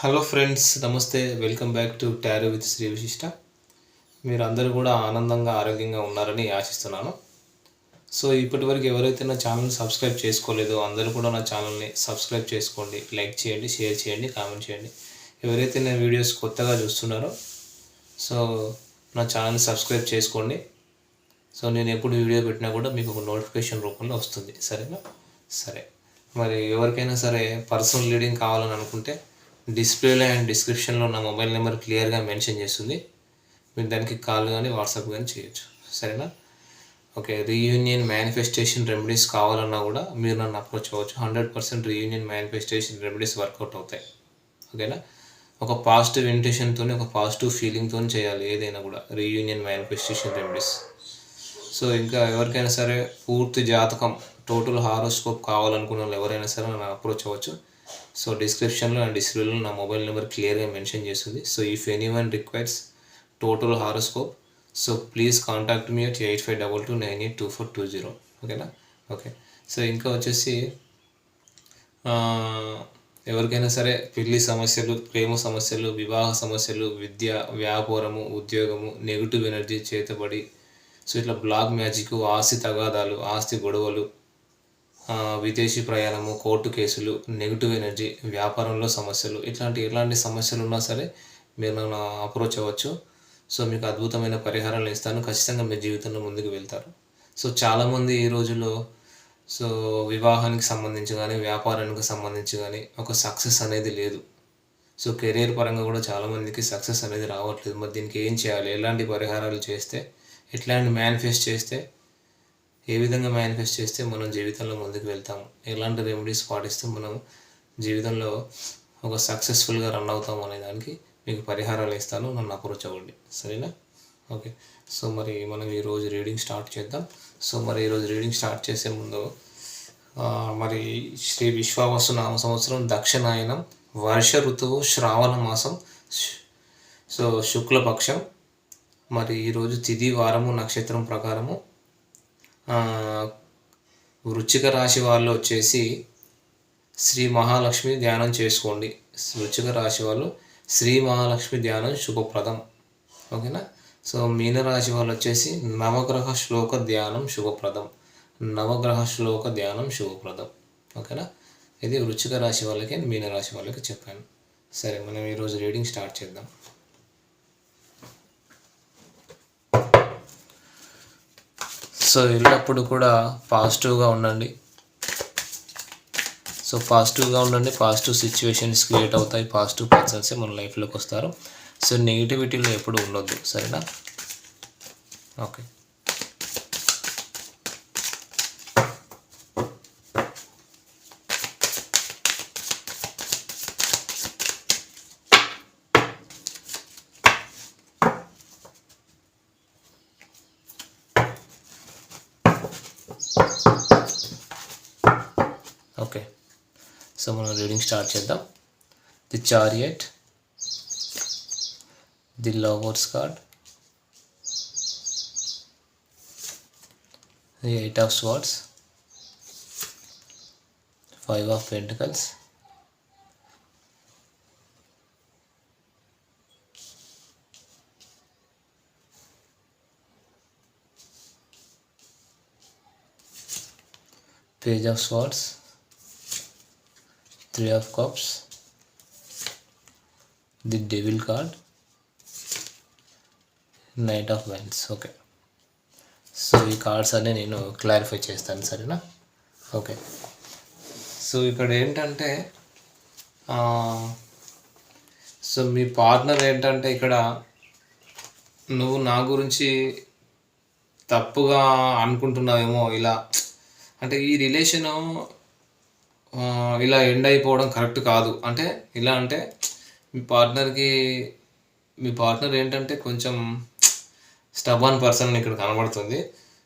Hello friends నమస్తే welcome back to tarot with Shri Vishishta మీరు అందరూ కూడా ఆనందంగా ఆరోగ్యంగా ఉన్నారని ఆశిస్తున్నాను. సో ఇప్పటివరకు ఎవరైతే నా ఛానల్ని సబ్స్క్రైబ్ చేసుకోలేదో అందరూ కూడా నా ఛానల్ని సబ్స్క్రైబ్ చేసుకోండి. లైక్ చేయండి షేర్ చేయండి కామెంట్ చేయండి. ఎవరైతే నా వీడియోస్ కొత్తగా చూస్తున్నారో సో నా ఛానల్ని సబ్స్క్రైబ్ చేసుకోండి. సో నేను ఎప్పుడు వీడియో పెట్టినా కూడా మీకు ఒక నోటిఫికేషన్ రూపంలో వస్తుంది. సరేనా? సరే. మరి ఎవరికైనా సరే పర్సనల్ రీడింగ్ కావాలని అనుకుంటే డిస్ప్లేలో అండ్ డిస్క్రిప్షన్లో నా మొబైల్ నెంబర్ క్లియర్గా మెన్షన్ చేస్తుంది. మీరు దానికి కాల్ కానీ వాట్సాప్ కానీ చేయొచ్చు. సరేనా? ఓకే రీయూనియన్ మేనిఫెస్టేషన్ రెమెడీస్ కావాలన్నా కూడా మీరు నన్ను అప్రోచ్ అవ్వచ్చు. Hundred percent reunion manifestation remedies work out అవుతాయి. ఓకేనా? ఒక పాజిటివ్ ఇంటెన్షన్తో ఒక పాజిటివ్ ఫీలింగ్తో చేయాలి ఏదైనా కూడా. రీయూనియన్ మేనిఫెస్టేషన్ రెమెడీస్ సో ఇంకా ఎవరికైనా సరే పూర్తి జాతకం టోటల్ హారోస్కోప్ కావాలనుకున్న వాళ్ళు ఎవరైనా సరే నన్ను అప్రోచ్ అవ్వచ్చు. సో డిస్క్రిప్షన్లో అండ్ డిస్ప్లేలో నా మొబైల్ నెంబర్ క్లియర్గా మెన్షన్ చేస్తుంది. So if any one requires total horoscope so please contact me at eight five double two nine eight two four two zero ఓకేనా ఓకే సో ఇంకా వచ్చేసి ఎవరికైనా సరే పెళ్ళి సమస్యలు ప్రేమ సమస్యలు వివాహ సమస్యలు విద్య వ్యాపారము ఉద్యోగము నెగిటివ్ ఎనర్జీ చేతబడి సో ఇట్లా బ్లాక్ మ్యాజిక్ ఆస్తి తగాదాలు ఆస్తి గొడవలు విదేశీ ప్రయాణము కోర్టు కేసులు నెగిటివ్ ఎనర్జీ వ్యాపారంలో సమస్యలు ఇట్లాంటి ఎలాంటి సమస్యలు ఉన్నా సరే మీరు నన్ను అప్రోచ్ అవ్వచ్చు. సో మీకు అద్భుతమైన పరిహారాలు ఇస్తాను. ఖచ్చితంగా మీ జీవితంలో ముందుకు వెళ్తారు. సో చాలామంది ఈ రోజుల్లో సో వివాహానికి సంబంధించి కానీ వ్యాపారానికి సంబంధించి కానీ ఒక సక్సెస్ అనేది లేదు. సో కెరీర్ పరంగా కూడా చాలామందికి సక్సెస్ అనేది రావట్లేదు. మరి దీనికి ఏం చేయాలి? ఎలాంటి పరిహారాలు చేస్తే ఎట్లాంటి మేనిఫెస్ట్ చేస్తే ఏ విధంగా మేనిఫెస్ట్ చేస్తే మనం జీవితంలో ముందుకు వెళ్తాము? ఎలాంటి రెమెడీస్ పాటిస్తే మనం జీవితంలో ఒక సక్సెస్ఫుల్గా రన్ అవుతాం అనే దానికి మీకు పరిహారాలు ఇస్తాను. నన్ను అప్రోచ్ అవ్వండి. సరేనా? ఓకే సో మరి మనం ఈరోజు రీడింగ్ స్టార్ట్ చేద్దాం. సో మరి ఈరోజు రీడింగ్ స్టార్ట్ చేసే ముందు మరి శ్రీ విశ్వావసు నామ సంవత్సరం దక్షిణాయనం వర్ష ఋతువు శ్రావణ మాసం సో శుక్లపక్షం. మరి ఈరోజు తిది వారము నక్షత్రం ప్రకారము వృచ్చిక రాశి వాళ్ళు వచ్చేసి శ్రీ మహాలక్ష్మి ధ్యానం చేసుకోండి. వృచ్చిక రాశి వాళ్ళు శ్రీ మహాలక్ష్మి ధ్యానం శుభప్రదం. ఓకేనా? సో మీనరాశి వాళ్ళు వచ్చేసి నవగ్రహ శ్లోక ధ్యానం శుభప్రదం. నవగ్రహ శ్లోక ధ్యానం శుభప్రదం. ఓకేనా? ఇది వృచ్చిక రాశి వాళ్ళకి మీనరాశి వాళ్ళకి చెప్పాను. సరే మనం ఈరోజు రీడింగ్ స్టార్ట్ చేద్దాం. సో ఎల్లప్పుడు కూడా పాజిటివ్గా ఉండండి. సో పాజిటివ్గా ఉండండి. పాజిటివ్ సిచ్యువేషన్స్ క్రియేట్ అవుతాయి. పాజిటివ్ పర్సన్సే మన లైఫ్లోకి వస్తారు. సో నెగిటివిటీలో ఎప్పుడు ఉండొద్దు. సరేనా? ఓకే. ఓకే సో మనం రీడింగ్ స్టార్ట్ చేద్దాం. The chariot the lovers card the eight of swords five of pentacles page of swords three of cups the devil card knight of wands okay so ఈ cards అన్నీ నేను clarify చేస్తాను సరేనా? Okay so ఇక్కడ ఏంటంటే so మీ partner ఏంటంటే ఇక్కడ నువ్వు నా గురించి తప్పుగా అనుకుంటున్నావేమో ఇలా అంటే ఈ రిలేషను ఇలా ఎండ్ అయిపోవడం కరెక్ట్ కాదు. అంటే ఇలా అంటే మీ పార్ట్నర్కి మీ పార్ట్నర్ ఏంటంటే కొంచెం స్టబాన్ పర్సన్ ఇక్కడ కనబడుతుంది.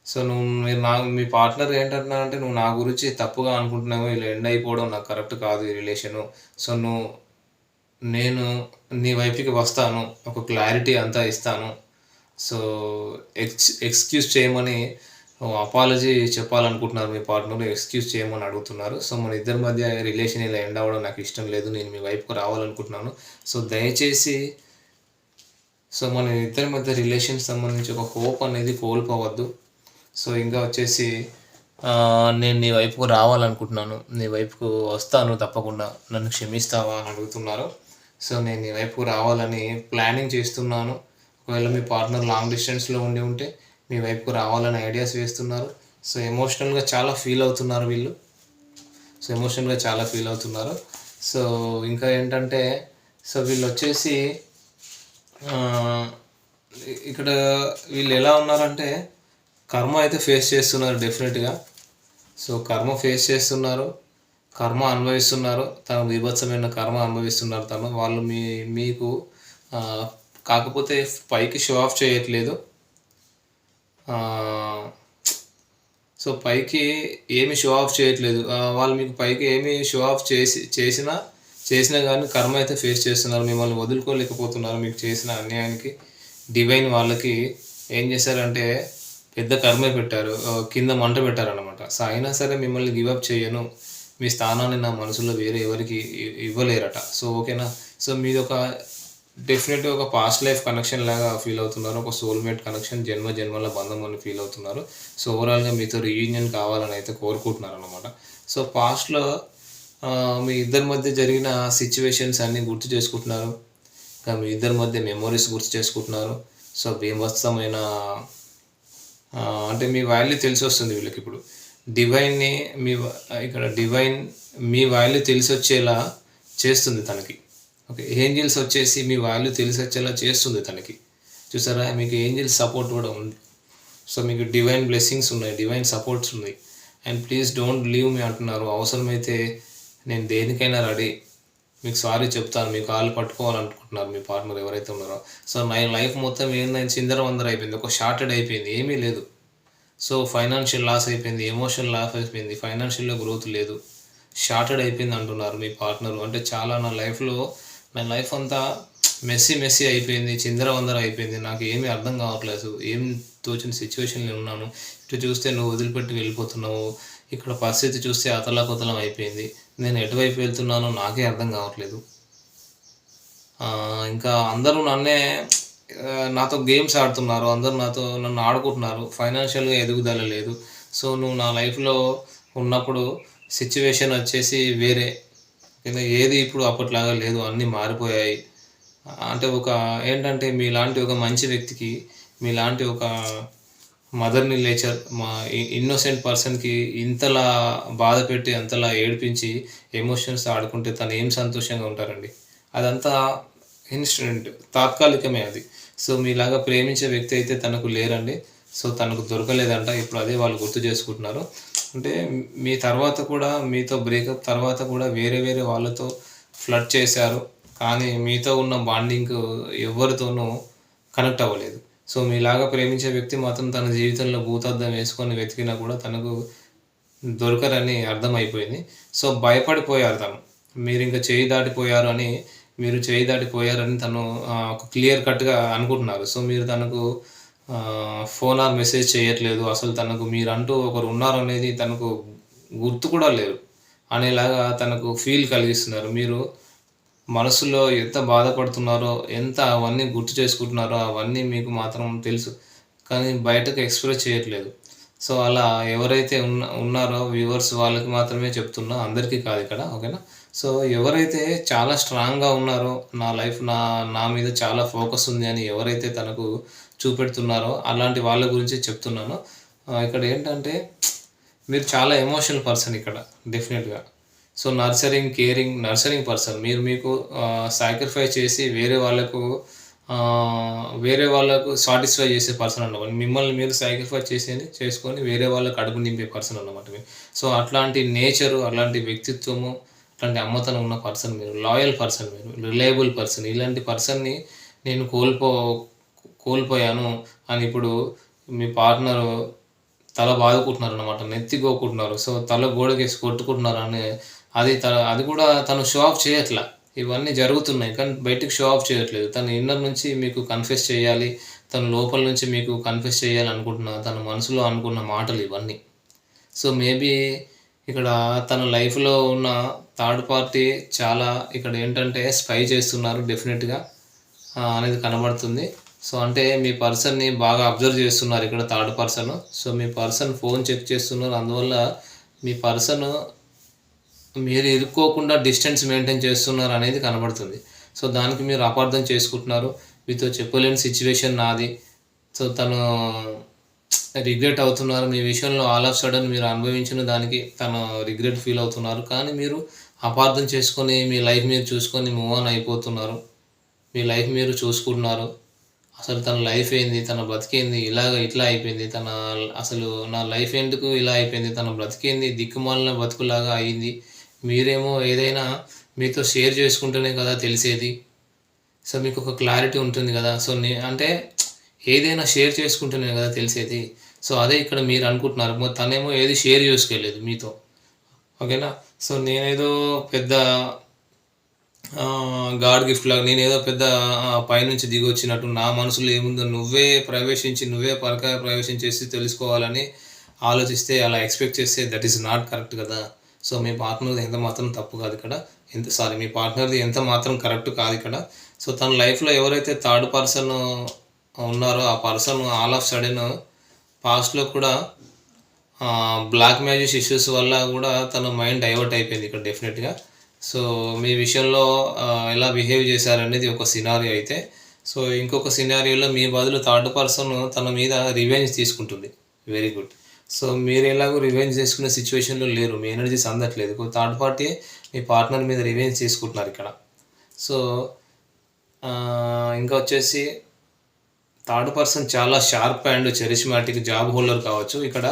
సో నువ్వు మీరు నా మీ పార్ట్నర్ ఏంటంటున్నారంటే నువ్వు నా గురించి తప్పుగా అనుకుంటున్నావు ఇలా ఎండ్ అయిపోవడం నాకు కరెక్ట్ కాదు ఈ రిలేషను. సో నువ్వు నేను నీ వైపుకి వస్తాను ఒక క్లారిటీ అంతా ఇస్తాను. సో ఎక్స్ ఎక్స్క్యూజ్ చేయమని అపాలజీ చెప్పాలనుకుంటున్నారు మీ పార్ట్నర్ ఎక్స్క్యూజ్ చేయమని అడుగుతున్నారు. సో మన ఇద్దరి మధ్య రిలేషన్ ఇలా ఎండ్ అవ్వడం నాకు ఇష్టం లేదు. నేను మీ వైపుకు రావాలనుకుంటున్నాను. సో దయచేసి సో మన ఇద్దరి మధ్య రిలేషన్ సంబంధించి ఒక హోప్ అనేది కోల్పోవద్దు. సో ఇంకా వచ్చేసి నేను నీ వైపుకు రావాలనుకుంటున్నాను. నీ వైపుకు వస్తాను తప్పకుండా. నన్ను క్షమిస్తావా అని అడుగుతున్నారు. సో నేను నీ వైపుకు రావాలని ప్లానింగ్ చేస్తున్నాను. ఒకవేళ మీ పార్ట్నర్ లాంగ్ డిస్టెన్స్లో ఉండి ఉంటే మీ వైపుకు రావాలని ఐడియాస్ వేస్తున్నారు. సో ఎమోషనల్గా చాలా ఫీల్ అవుతున్నారు వీళ్ళు. సో ఎమోషనల్గా చాలా ఫీల్ అవుతున్నారు. సో ఇంకా ఏంటంటే సో వీళ్ళు వచ్చేసి ఇక్కడ వీళ్ళు ఎలా ఉన్నారంటే కర్మ అయితే ఫేస్ చేస్తున్నారు డెఫినెట్గా సో కర్మ ఫేస్ చేస్తున్నారు. కర్మ అనుభవిస్తున్నారు. తను విభత్సమైన కర్మ అనుభవిస్తున్నారు తను. వాళ్ళు మీ మీకు కాకపోతే పైకి షో ఆఫ్ చేయట్లేదు. సో పైకి ఏమి షో ఆఫ్ చేయట్లేదు. వాళ్ళు మీకు పైకి ఏమి షో ఆఫ్ చేసి చేసినా చేసినా కానీ కర్మ అయితే ఫేస్ చేస్తున్నారు. మిమ్మల్ని వదులుకోలేకపోతున్నారు మీకు చేసిన అన్యాయానికి. డివైన్ వాళ్ళకి ఏం చేశారంటే పెద్ద కర్మే పెట్టారు. కింద మంట పెట్టారనమాట సో అయినా సరే మిమ్మల్ని గివప్ చేయను. మీ స్థానాన్ని నా మనసులో వేరే ఎవరికి ఇవ్వలేరట. సో ఓకేనా? సో మీది ఒక డెఫినెట్గా ఒక పాస్ట్ లైఫ్ కనెక్షన్ లాగా ఫీల్ అవుతున్నారు. ఒక సోల్మేట్ కనెక్షన్ జన్మ జన్మల బంధం అని ఫీల్ అవుతున్నారు. సో ఓవరాల్గా మీతో రీయూనియన్ కావాలని అయితే కోరుకుంటున్నారు అనమాట సో పాస్ట్లో మీ ఇద్దరి మధ్య జరిగిన సిచ్యువేషన్స్ అన్నీ గుర్తు చేసుకుంటున్నారు. ఇంకా మీ ఇద్దరి మధ్య మెమోరీస్ గుర్తు చేసుకుంటున్నారు. సో భీమస్తమైన అంటే మీ వాల్యూ తెలిసి వస్తుంది వీళ్ళకి ఇప్పుడు. డివైన్ని మీ ఇక్కడ డివైన్ మీ వాల్యూ తెలిసి వచ్చేలా చేస్తుంది తనకి. ఓకే ఏంజిల్స్ వచ్చేసి మీ వాల్యూ తెలిసి వచ్చేలా చేస్తుంది తనకి. చూసారా? మీకు ఏంజిల్స్ సపోర్ట్ కూడా ఉంది. సో మీకు డివైన్ బ్లెస్సింగ్స్ ఉన్నాయి డివైన్ సపోర్ట్స్ ఉన్నాయి. And please don't leave me అంటున్నారు. అవసరమైతే నేను దేనికైనా రెడీ మీకు సారీ చెప్తాను మీ కాలు పట్టుకోవాలనుకుంటున్నారు మీ పార్ట్నర్ ఎవరైతే ఉన్నారో. సో నా లైఫ్ మొత్తం ఏంటంటే చిందర వందర అయిపోయింది. ఒక షార్టెడ్ అయిపోయింది. ఏమీ లేదు. సో ఫైనాన్షియల్ లాస్ అయిపోయింది ఎమోషనల్ లాస్ అయిపోయింది ఫైనాన్షియల్లో గ్రోత్ లేదు. షార్టెడ్ అయిపోయింది అంటున్నారు మీ పార్ట్నర్ అంటే చాలా నా లైఫ్లో నా లైఫ్ అంతా మెస్సీ మెస్సీ అయిపోయింది చిందర వందర అయిపోయింది. నాకు ఏమీ అర్థం కావట్లేదు. ఏం తోచిన సిచ్యువేషన్లో ఉన్నాను. ఇటు చూస్తే నువ్వు వదిలిపెట్టి వెళ్ళిపోతున్నావు. ఇక్కడ పరిస్థితి చూస్తే అతలాకుతలం అయిపోయింది. నేను ఎటువైపు వెళ్తున్నానో నాకే అర్థం కావట్లేదు. ఇంకా అందరూ నన్నే నాతో గేమ్స్ ఆడుతున్నారు. అందరూ నాతో నన్ను ఆడుకుంటున్నారు. ఫైనాన్షియల్గా ఎదుగుదల లేదు. సో నువ్వు నా లైఫ్లో ఉన్నప్పుడు సిచ్యువేషన్ వచ్చేసి వేరే. ఇంకా ఏది ఇప్పుడు అప్పట్లాగా లేదు అన్నీ మారిపోయాయి. అంటే ఒక ఏంటంటే మీలాంటి ఒక మంచి వ్యక్తికి మీలాంటి ఒక మదర్ని నేచర్ మా ఇన్నోసెంట్ పర్సన్కి ఇంతలా బాధ పెట్టి అంతలా ఏడిపించి ఎమోషన్స్ ఆడుకుంటే తను ఏం సంతోషంగా ఉంటారండి? అదంతా ఇన్స్టెంట్ తాత్కాలికమే అది. సో మీలాగా ప్రేమించే వ్యక్తి అయితే తనకు లేరండి. సో తనకు దొరకలేదంట. ఇప్పుడు అదే వాళ్ళు గుర్తు చేసుకుంటున్నారు. అంటే మీ తర్వాత కూడా మీతో బ్రేకప్ తర్వాత కూడా వేరే వేరే వాళ్ళతో ఫ్లడ్ చేశారు. కానీ మీతో ఉన్న బాండింగ్ ఎవరితోనూ కనెక్ట్ అవ్వలేదు. సో మీలాగా ప్రేమించే వ్యక్తి మాత్రం తన జీవితంలో భూతార్థం వేసుకొని వెతికినా కూడా తనకు దొరకరని అర్థమైపోయింది సో భయపడిపోయారు తను మీరు ఇంకా చేయి దాటిపోయారు అని మీరు చేయి దాటిపోయారని తను ఒక క్లియర్ కట్గా అనుకుంటున్నారు. సో మీరు తనకు ఫోన్ ఆర్ మెసేజ్ చేయట్లేదు. అసలు తనకు మీరంటూ ఒకరు ఉన్నారు అనేది తనకు గుర్తు కూడా లేరు అనేలాగా తనకు ఫీల్ కలిగిస్తున్నారు. మీరు మనసులో ఎంత బాధపడుతున్నారో ఎంత అవన్నీ గుర్తు చేసుకుంటున్నారో అవన్నీ మీకు మాత్రం తెలుసు. కానీ బయటకు ఎక్స్ప్రెస్ చేయట్లేదు. సో అలా ఎవరైతే ఉన్న ఉన్నారో వ్యూవర్స్ వాళ్ళకి మాత్రమే చెప్తున్నా. అందరికీ కాదు ఇక్కడ ఓకేనా? సో ఎవరైతే చాలా స్ట్రాంగ్గా ఉన్నారో నా లైఫ్ నా నా మీద చాలా ఫోకస్ ఉంది అని ఎవరైతే తనకు చూపెడుతున్నారో అలాంటి వాళ్ళ గురించి చెప్తున్నాను. ఇక్కడ ఏంటంటే మీరు చాలా ఎమోషనల్ పర్సన్ ఇక్కడ డెఫినెట్గా so nurturing caring nurturing person మీరు మీకు సాక్రిఫైస్ చేసి వేరే వాళ్ళకు వేరే వాళ్ళకు సాటిస్ఫై చేసే పర్సన్ అన్నమాట. మిమ్మల్ని మీరు సాక్రిఫై చేసేది చేసుకొని వేరే వాళ్ళకు అడుగు నింపే పర్సన్ అన్నమాట మీరు. సో అట్లాంటి నేచరు అలాంటి వ్యక్తిత్వము అట్లాంటి అమ్మతనం ఉన్న పర్సన్ మీరు. లాయల్ పర్సన్ మీరు రిలయబుల్ పర్సన్ ఇలాంటి పర్సన్ని నేను కోల్పో కోల్పోయాను అని ఇప్పుడు మీ పార్ట్నర్ తల బాదుకుంటున్నారు అనమాట నెత్తికోకుంటున్నారు. సో తల గోడకేసి కొట్టుకుంటున్నారు అని అది త అది కూడా తను షో ఆఫ్ చేయట్లా. ఇవన్నీ జరుగుతున్నాయి కానీ బయటికి షో ఆఫ్ చేయట్లేదు. తను ఇన్నర్ నుంచి మీకు కన్ఫెస్ చేయాలి తన లోపల నుంచి మీకు కన్ఫెస్ చేయాలనుకుంటున్న తన మనసులో అనుకున్న మాటలు ఇవన్నీ. సో మేబీ ఇక్కడ తన లైఫ్లో ఉన్న థర్డ్ పార్టీ చాలా ఇక్కడ ఏంటంటే స్పై చేస్తున్నారు డెఫినెట్గా అనేది కనబడుతుంది. సో అంటే మీ పర్సన్ని బాగా అబ్జర్వ్ చేస్తున్నారు ఇక్కడ థర్డ్ పర్సన్. సో మీ పర్సన్ ఫోన్ చెక్ చేస్తున్నారు. అందువల్ల మీ పర్సన్ మీరు ఇరుక్కోకుండా డిస్టెన్స్ మెయింటైన్ చేస్తున్నారు అనేది కనబడుతుంది. సో దానికి మీరు అపార్థం చేసుకుంటున్నారు. మీతో చెప్పలేని సిచ్యువేషన్ నాది. సో తను రిగ్రెట్ అవుతున్నారు. మీ విషయంలో ఆల్ ఆఫ్ సడన్ మీరు అనుభవించిన దానికి తను రిగ్రెట్ ఫీల్ అవుతున్నారు. కానీ మీరు అపార్థం చేసుకొని మీ లైఫ్ మీరు చూసుకొని మూవ్ ఆన్ అయిపోతున్నారు. మీ లైఫ్ మీరు చూసుకుంటున్నారు. అసలు తన లైఫ్ ఏంది తన బతికేంది ఇలాగ ఇట్లా అయిపోయింది తన అసలు నా లైఫ్ ఎందుకు ఇలా అయిపోయింది తన బ్రతికేంది దిక్కుమాలిన బతుకులాగా అయింది. మీరేమో ఏదైనా మీతో షేర్ చేసుకుంటేనే కదా తెలిసేది. సో మీకు ఒక క్లారిటీ ఉంటుంది కదా. సో నే అంటే ఏదైనా షేర్ చేసుకుంటేనే కదా తెలిసేది. సో అదే ఇక్కడ మీరు అనుకుంటున్నారు. తనేమో ఏది షేర్ చేసుకోలేదు మీతో. ఓకేనా? సో నేనేదో పెద్ద గాడ్ గిఫ్ట్ లాగా నేను ఏదో పెద్ద పైనుంచి దిగి వచ్చినట్టు నా మనసులో ఏముందో నువ్వే ప్రవేశించి నువ్వే పరకాయ ప్రవేశించేసి తెలుసుకోవాలని ఆలోచిస్తే అలా ఎక్స్పెక్ట్ చేస్తే దట్ ఈస్ నాట్ కరెక్ట్ కదా. సో మీ పార్ట్నర్ది ఎంత మాత్రం తప్పు కాదు ఇక్కడ. ఎంత సారీ మీ పార్ట్నర్ది ఎంత మాత్రం కరెక్ట్ కాదు ఇక్కడ. సో తన లైఫ్లో ఎవరైతే థర్డ్ పర్సన్ ఉన్నారో ఆ పర్సన్ ఆల్ ఆఫ్ సడన్ పాస్ట్లో కూడా బ్లాక్ మ్యాజిక్ ఇష్యూస్ వల్ల కూడా తన మైండ్ డైవర్ట్ అయిపోయింది ఇక్కడ డెఫినెట్గా. సో మీ విషయంలో ఎలా బిహేవ్ చేశారనేది ఒక సినారియో అయితే. సో ఇంకొక సినారియోలో మీ బదులు థర్డ్ పర్సన్ తన మీద రివెంజ్ తీసుకుంటుంది. వెరీ గుడ్ సో మీరు ఎలాగో రివెంజ్ చేసుకునే సిచ్యువేషన్లో లేరు. మీ ఎనర్జీస్ అందట్లేదు. థర్డ్ పార్టీ మీ పార్ట్నర్ మీద రివెంజ్ తీసుకుంటున్నారు ఇక్కడ. సో ఇంకా వచ్చేసి థర్డ్ పర్సన్ చాలా sharp and charismatic job holder కావచ్చు. ఇక్కడ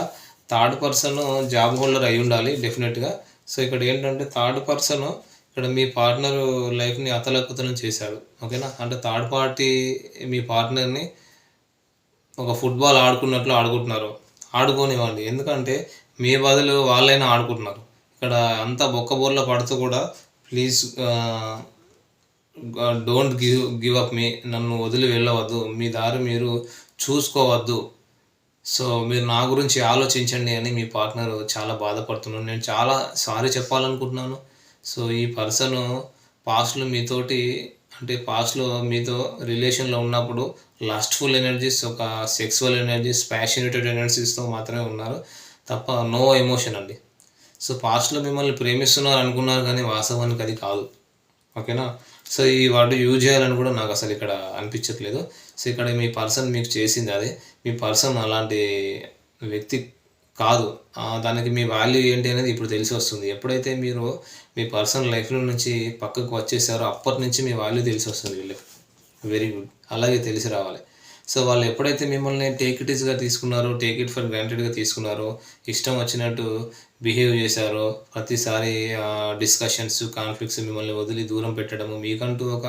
థర్డ్ పర్సన్ జాబ్ హోల్డర్ అయి ఉండాలి డెఫినెట్గా సో ఇక్కడ ఏంటంటే థర్డ్ పర్సన్ ఇక్కడ మీ పార్ట్నర్ లైఫ్ని అతలకుతలం చేశాడు. ఓకేనా? అంటే థర్డ్ పార్టీ మీ పార్ట్నర్ని ఒక ఫుట్బాల్ ఆడుకున్నట్లు ఆడుకుంటున్నారు. ఆడుకోనివ్వండి. ఎందుకంటే మీ బదులు వాళ్ళైనా ఆడుకుంటున్నారు. ఇక్కడ అంతా బొక్క బోర్లో పడుతూ కూడా please don't give give up మీ నన్ను వదిలి వెళ్ళవద్దు. మీ దారి మీరు చూసుకోవద్దు. సో మీరు నా గురించి ఆలోచించండి అని మీ పార్ట్నర్ చాలా బాధపడుతున్నాను నేను చాలా సారీ చెప్పాలనుకుంటున్నాను. సో ఈ పర్సన్ పాస్ట్లో మీతోటి అంటే పాస్ట్లో మీతో రిలేషన్లో ఉన్నప్పుడు లస్ట్ఫుల్ ఎనర్జీస్ ఒక సెక్సువల్ ఎనర్జీస్ ప్యాషనేటెడ్ ఎనర్జీస్తో మాత్రమే ఉన్నారు. తప్ప నో ఎమోషన్ అండి. సో పాస్ట్లో మిమ్మల్ని ప్రేమిస్తున్నారు అనుకున్నారు కానీ వాస్తవానికి అది కాదు. ఓకేనా? సో ఈ వర్డ్ యూజ్ చేయాలని కూడా నాకు అసలు ఇక్కడ అనిపించట్లేదు. సో ఇక్కడ మీ పర్సన్ మీకు చేసింది అదే. మీ పర్సన్ అలాంటి వ్యక్తి కాదు. దానికి మీ వాల్యూ ఏంటి అనేది ఇప్పుడు తెలిసి వస్తుంది. ఎప్పుడైతే మీరు మీ పర్సనల్ లైఫ్లో నుంచి పక్కకు వచ్చేసారో అప్పటి నుంచి మీ వాల్యూ తెలిసి వస్తుంది వీళ్ళకి. వెరీ గుడ్ అలాగే తెలిసి రావాలి. సో వాళ్ళు ఎప్పుడైతే మిమ్మల్ని టేక్ ఇట్ ఈస్గా తీసుకున్నారో టేక్ ఇట్ ఫర్ గ్రాంటెడ్గా తీసుకున్నారో ఇష్టం వచ్చినట్టు బిహేవ్ చేశారో ప్రతిసారి డిస్కషన్స్ కాన్ఫ్లిక్ట్స్ మిమ్మల్ని వదిలి దూరం పెట్టడము మీకంటూ ఒక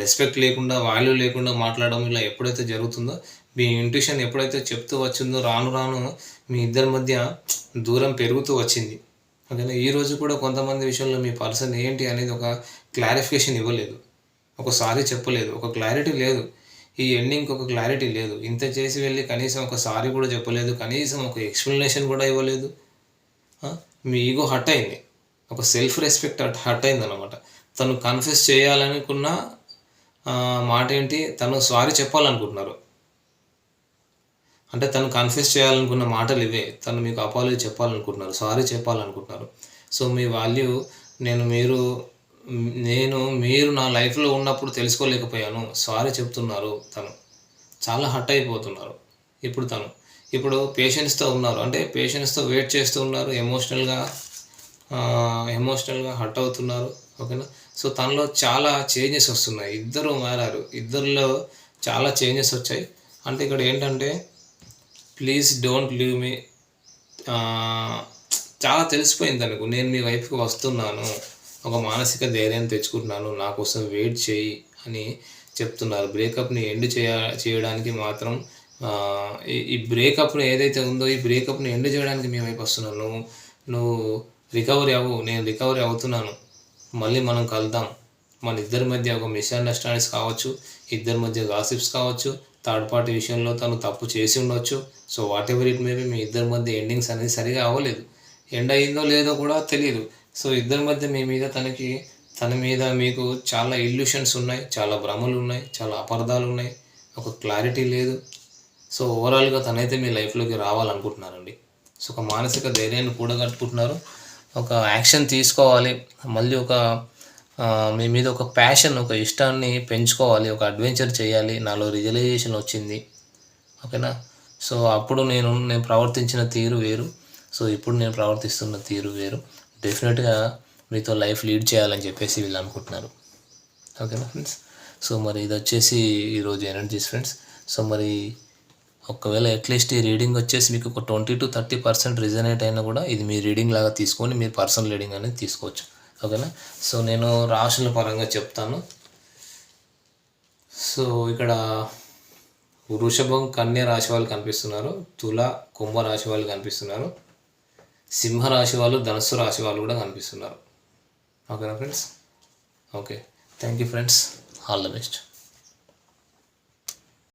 రెస్పెక్ట్ లేకుండా వాల్యూ లేకుండా మాట్లాడడం ఇలా ఎప్పుడైతే జరుగుతుందో మీ ఇంట్యూషన్ ఎప్పుడైతే చెప్తూ వచ్చిందో రాను రాను మీ ఇద్దరి మధ్య దూరం పెరుగుతూ వచ్చింది. ఓకేనా? ఈ రోజు కూడా కొంతమంది విషయంలో మీ పర్సన్ ఏంటి అనేది ఒక క్లారిఫికేషన్ ఇవ్వలేదు. ఒకసారి చెప్పలేదు. ఒక క్లారిటీ లేదు. ఈ ఎండింగ్కి ఒక క్లారిటీ లేదు. ఇంత చేసి వెళ్ళి కనీసం ఒక సారీ కూడా చెప్పలేదు. కనీసం ఒక ఎక్స్ప్లెనేషన్ కూడా ఇవ్వలేదు. మీ ఈగో హట్ అయింది. ఒక సెల్ఫ్ రెస్పెక్ట్ హట్ హట్ అయింది అనమాట తను కన్ఫెస్ చేయాలనుకున్న మాట ఏంటి తను సారీ చెప్పాలనుకుంటున్నారు. అంటే తను కన్ఫ్యూస్ చేయాలనుకున్న మాటలు ఇవే. తను మీకు అపాలజీ చెప్పాలనుకుంటున్నారు. సారీ చెప్పాలనుకుంటున్నారు. సో మీ వాల్యూ నేను మీరు నేను మీరు నా లైఫ్లో ఉన్నప్పుడు తెలుసుకోలేకపోయాను. సారీ చెప్తున్నారు తను. చాలా హట్ అయిపోతున్నారు ఇప్పుడు తను. ఇప్పుడు పేషెన్స్తో ఉన్నారు. అంటే పేషెన్స్తో వెయిట్ చేస్తూ ఉన్నారు. ఎమోషనల్గా ఎమోషనల్గా హట్ అవుతున్నారు. ఓకేనా సో తనలో చాలా చేంజెస్ వస్తున్నాయి. ఇద్దరు మారారు. ఇద్దరిలో చాలా చేంజెస్ వచ్చాయి. అంటే ఇక్కడ ఏంటంటే ప్లీజ్ డోంట్ లీవ్ మీ. చాలా తెలిసిపోయింది తనకు. నేను మీ వైపుకి వస్తున్నాను. ఒక మానసిక ధైర్యం తెచ్చుకుంటున్నాను. నా కోసం వెయిట్ చేయి అని చెప్తున్నారు. బ్రేకప్ని ఎండ్ చేయ చేయడానికి మాత్రం ఈ- ఈ ఏదైతే ఉందో ఈ బ్రేకప్ని ఎండ్ చేయడానికి మేము వైపు వస్తున్నాను. నువ్వు నువ్వు రికవరీ అవ్వు. నేను రికవరీ అవుతున్నాను. మళ్ళీ మనం కలుద్దాం. మన ఇద్దరి మధ్య ఒక మిస్అండర్స్టాండింగ్స్ కావచ్చు ఇద్దరి మధ్య గాసిప్స్ కావచ్చు థర్డ్ పార్టీ విషయంలో తను తప్పు చేసి ఉండొచ్చు. So what ever it maybe మీ ఇద్దరి మధ్య ఎండింగ్స్ అనేది సరిగా అవ్వలేదు. ఎండ్ అయిందో లేదో కూడా తెలియదు సో ఇద్దరి మధ్య మీ మీద తనకి తన మీద మీకు చాలా ఇల్యూషన్స్ ఉన్నాయి చాలా భ్రమలు ఉన్నాయి చాలా అపార్థాలు ఉన్నాయి. ఒక క్లారిటీ లేదు. సో ఓవరాల్గా తనైతే మీ లైఫ్లోకి రావాలనుకుంటున్నారండి. సో ఒక మానసిక ధైర్యాన్ని కూడగట్టుకుంటున్నారు. ఒక యాక్షన్ తీసుకోవాలి. మళ్ళీ ఒక మీ మీద ఒక ప్యాషన్ ఒక ఇష్టాన్ని పెంచుకోవాలి ఒక అడ్వెంచర్ చేయాలి. నాలో రియలైజేషన్ వచ్చింది. ఓకేనా? సో అప్పుడు నేను నేను ప్రవర్తించిన తీరు వేరు. సో ఇప్పుడు నేను ప్రవర్తిస్తున్న తీరు వేరు. డెఫినెట్గా మీతో లైఫ్ లీడ్ చేయాలని చెప్పేసి వీళ్ళు అనుకుంటున్నారు. ఓకేనా ఫ్రెండ్స్ సో మరి ఇది వచ్చేసి ఈరోజు ఎనర్జీస్ ఫ్రెండ్స్ సో మరి ఒకవేళ అట్లీస్ట్ ఈ రీడింగ్ వచ్చేసి మీకు ఒక twenty to thirty percent resonate అయినా కూడా ఇది మీ రీడింగ్ లాగా తీసుకొని మీరు పర్సనల్ రీడింగ్ అనేది తీసుకోవచ్చు. ఓకేనా? సో నేను రాశుల పరంగా చెప్తాను. సో ఇక్కడ వృషభం కన్య రాశి వాళ్ళు కనిపిస్తున్నారు. తుల కుంభ రాశి వాళ్ళు కనిపిస్తున్నారు. సింహ రాశి వాళ్ళు ధనుసు రాశి వాళ్ళు కూడా కనిపిస్తున్నారు. ఓకేనా friends? Okay. Thank you friends. All the best.